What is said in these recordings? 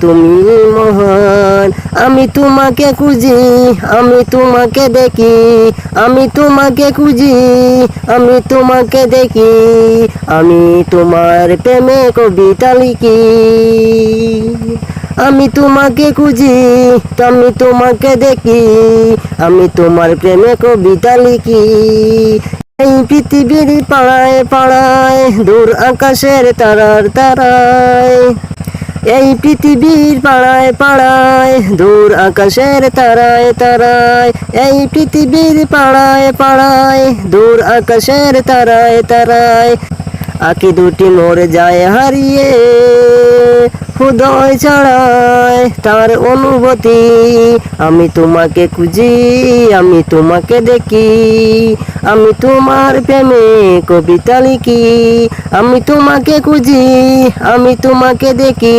তুমি মহান। আমি তোমাকে খুঁজি, আমি তোমাকে দেখি, আমি তোমাকে খুঁজি, আমি তোমাকে দেখি, আমি তোমার প্রেমে কবিতা লিখি। আমি তোমাকে খুঁজি, আমি তোমাকে দেখি, আমি তোমার প্রেমে কবিতা লিখি। এই পৃথিবীর পাড়ায় পাড়ায়, দূর আকাশের তারার তারায়। এই পৃথিবীর পাড়ায় পাড়ায়, দূর আকাশের তারায় তারায়। এই পৃথিবীর পাড়ায় পাড়ায়, দূর আকাশের তারায় তারায়। আঁকি দুটি মরে যায় হারিয়ে হৃদয় ছাড়ায় তার অনুভূতি। আমি তোমাকে খুঁজি, আমি তোমাকে দেখি। আমি তোমার প্রেমে কবিতা লিখি, আমি তোমাকে খুঁজি, আমি তোমাকে দেখি,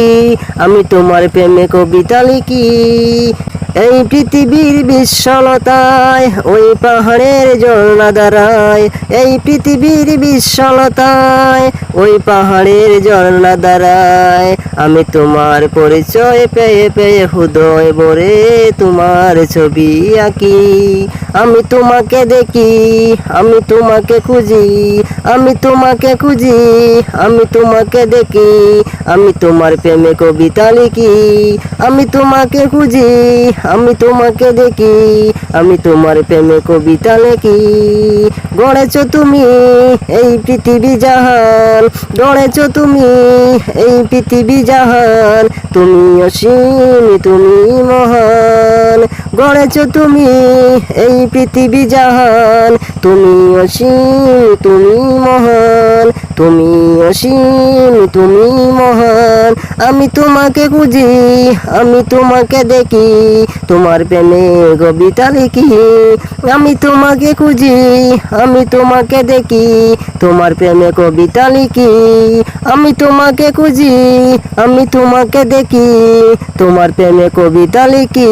আমি তোমার প্রেমে কবিতা লিখি। এই পৃথিবীর বিশ্বলতায় ওই পাহাড়ের ঝর্ণা দাঁড়ায় এই পৃথিবীর বিশ্বলতায় ওই পাহাড়ের ঝর্ণা দাঁড়ায় আমি তোমার পরিচয় পেয়ে পেয়ে হৃদয় ভরে তোমার ছবি আঁকি। আমি তোমাকে দেখি, আমি তোমাকে খুঁজি, আমি তোমাকে খুঁজি, আমি তোমাকে দেখি, আমি তোমার প্রেমে কবিতা লিখি, আমি তোমাকে খুঁজি আমি তোমাকে দেখি, আমি তোমার প্রেমে কবিতা লিখি। গড়েছ তুমি এই পৃথিবী জাহান, গড়েছ তুমি এই পৃথিবী জাহান। তুমি অসীম, তুমি মহান, গড়েছ তুমি এই পৃথিবী জাহান। তুমি অসীম, তুমি মহান তুমি অসীম, তুমি মহান। আমি তোমাকে খুঁজি, আমি তোমাকে দেখি। তোমার প্রেমে কবিতা লিখি। আমি তোমাকে খুঁজি, আমি তোমাকে দেখি। তোমার প্রেমে কবিতা লিখি। আমি তোমাকে খুঁজি, আমি তোমাকে দেখি। তোমার প্রেমে কবিতা লিখি।